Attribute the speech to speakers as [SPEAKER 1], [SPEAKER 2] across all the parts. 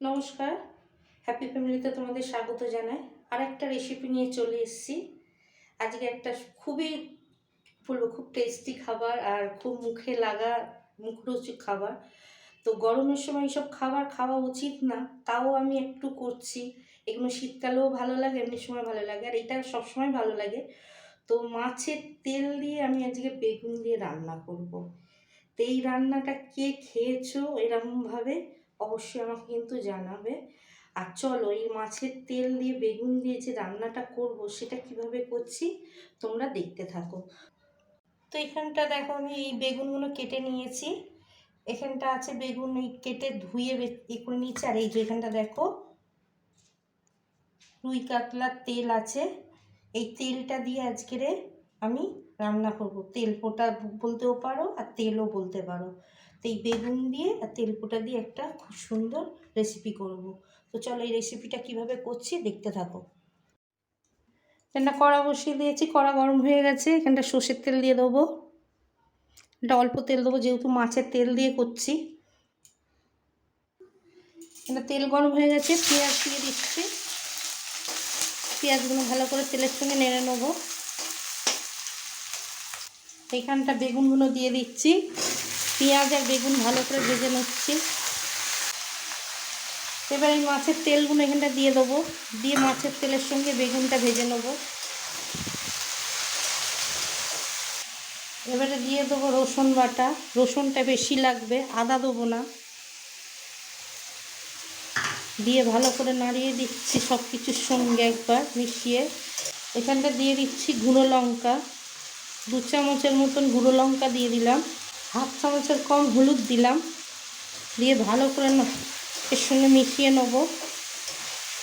[SPEAKER 1] নমস্কার। হ্যাপি ফ্যামিলিতে তোমাদের স্বাগত জানাই। আর একটা রেসিপি নিয়ে চলে এসেছি। আজকে একটা খুবই বলব খুব টেস্টি খাবার আর খুব মুখে লাগা মুখরোচক খাবার। তো গরমের সময় এইসব খাবার খাওয়া উচিত না, তাও আমি একটু করছি। এগুলো শীতকালেও ভালো লাগে, এমনি সময় ভালো লাগে, আর এটা সবসময় ভালো লাগে। তো মাছের তেল দিয়ে আমি আজকে বেগুন দিয়ে রান্না করব। তো এই রান্নাটা কে খেয়েছো এরকমভাবে অবশ্যই আমাকে কিন্তু জানাবে। আর চলো এই মাছের তেল দিয়ে বেগুন দিয়ে যে রান্নাটা করব সেটা কীভাবে করছি তোমরা দেখতে থাকো। তো এখানটা দেখো আমি এই বেগুনগুলো কেটে নিয়েছি। এখানটা আছে বেগুন, এই কেটে ধুয়ে এ করে নিয়েছি। আর এই যে এখানটা দেখো, রুই কাতলার তেল আছে। এই তেলটা দিয়ে আজকের আমি রান্না করব। তেল পোটা বলতেও পারো আর তেলও বলতে পারো। তো এই বেগুন দিয়ে আর তেলপোটা দিয়ে একটা খুব সুন্দর রেসিপি করব। তো চলো এই রেসিপিটা কীভাবে করছি দেখতে থাকো। এখানটা কড়া বসিয়ে দিয়েছি, কড়া গরম হয়ে গেছে, এখানটা সর্ষের তেল দিয়ে দেবো। এটা অল্প তেল দেবো, যেহেতু মাছের তেল দিয়ে করছি। এটা তেল গরম হয়ে গেছে, পেঁয়াজ দিয়ে দিচ্ছি। পেঁয়াজগুলো ভালো করে তেলের সঙ্গে নেড়ে নেব। এখানটা বেগুনগুলো দিয়ে দিচ্ছি। পেঁয়াজ আর বেগুন ভালো করে ভেজে নিচ্ছি। এবার এই মাছের তেলগুলো এখানটা দিয়ে দেবো। দিয়ে মাছের তেলের সঙ্গে বেগুনটা ভেজে নেব। এবারে দিয়ে দেবো রসুন বাটা। রসুনটা বেশি লাগবে, আদা দেবো না। দিয়ে ভালো করে নাড়িয়ে দিচ্ছি সব কিছুর সঙ্গে একবার মিশিয়ে। এখানটা দিয়ে দিচ্ছি গুঁড়ো লঙ্কা। দু চামচের মতন গুঁড়ো লঙ্কা দিয়ে দিলাম। হাফ চামচের কম হলুদ দিলাম। দিয়ে ভালো করে এর সঙ্গে মিশিয়ে নেব।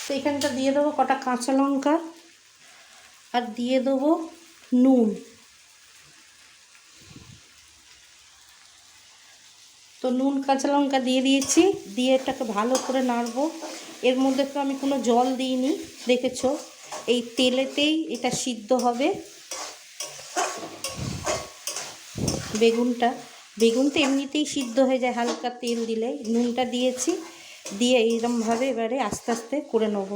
[SPEAKER 1] তো এখানটা দিয়ে দেবো কটা কাঁচা লঙ্কা আর দিয়ে দেবো নুন। তো নুন, কাঁচা লঙ্কা দিয়ে দিয়েছি। দিয়ে এটাকে ভালো করে নাড়বো। এর মধ্যে তো আমি কোনো জল দিইনি, দেখেছ? এই তেলেতেই এটা সিদ্ধ হবে। বেগুনটা বেগুন তো এমনিতেই সিদ্ধ হয়ে যায়, হালকা তেল দিলে। নুনটা দিয়েছি, দিয়ে এইরকমভাবে এবারে আস্তে আস্তে করে নেব।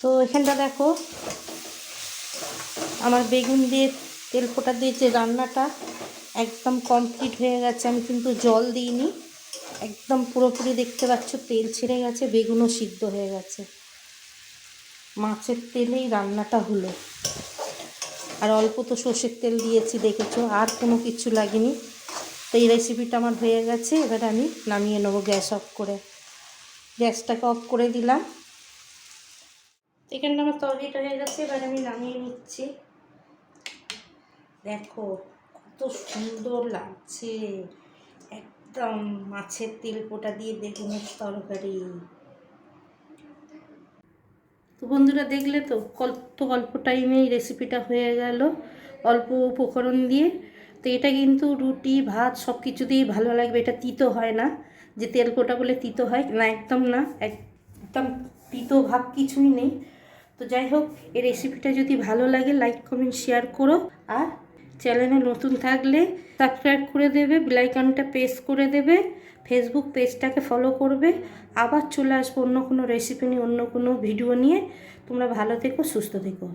[SPEAKER 1] তো এখানটা দেখো, আমার বেগুন দিয়ে তেল ফোটা দিয়ে যে রান্নাটা একদম কমপ্লিট হয়ে গেছে। আমি কিন্তু জল দিইনি, একদম পুরোপুরি দেখতে পাচ্ছ তেল ছেড়ে গেছে, বেগুনও সিদ্ধ হয়ে গেছে। মাছের তেলেই রান্নাটা হলো। আর অল্প তো সর্ষের তেল দিয়েছি, দেখেছ? আর কোনো কিছু লাগেনি। তো এই রেসিপিটা আমার হয়ে গেছে। এবার আমি নামিয়ে নেব গ্যাস অফ করে। গ্যাসটাকে অফ করে দিলাম। এখানে আমার তরকারিটা হয়ে গেছে। এবার আমি নামিয়ে নিচ্ছি। দেখো, কত সুন্দর লাগছে। একদম মাছের তেল পোটা দিয়ে বেগুনের তরকারি। তো বন্ধুরা দেখলে তো কত অল্প টাইমেই রেসিপিটা হয়ে গেল অল্প উপকরণ দিয়ে। তো এটা কিন্তু রুটি, ভাত সব কিছু দিয়েই ভালো লাগবে। এটা তিতো হয় না, যে তেল কোটা বলে তিতো হয়। না, একদম না, একদম তিতো ভাব কিছুই নেই। তো যাই হোক, এই রেসিপিটা যদি ভালো লাগে লাইক কমেন্ট শেয়ার করো। আর চ্যানেলে নতুন থাকলে সাবস্ক্রাইব করে দেবে বেলাইকনটা প্রেস করে দেবে। ফেসবুক পেজটাকে ফলো করবে। আবার চলে আসব অন্য কোনো রেসিপি নিয়ে, অন্য কোনো ভিডিও নিয়ে। তোমরা ভালো থেকো, সুস্থ থেকো।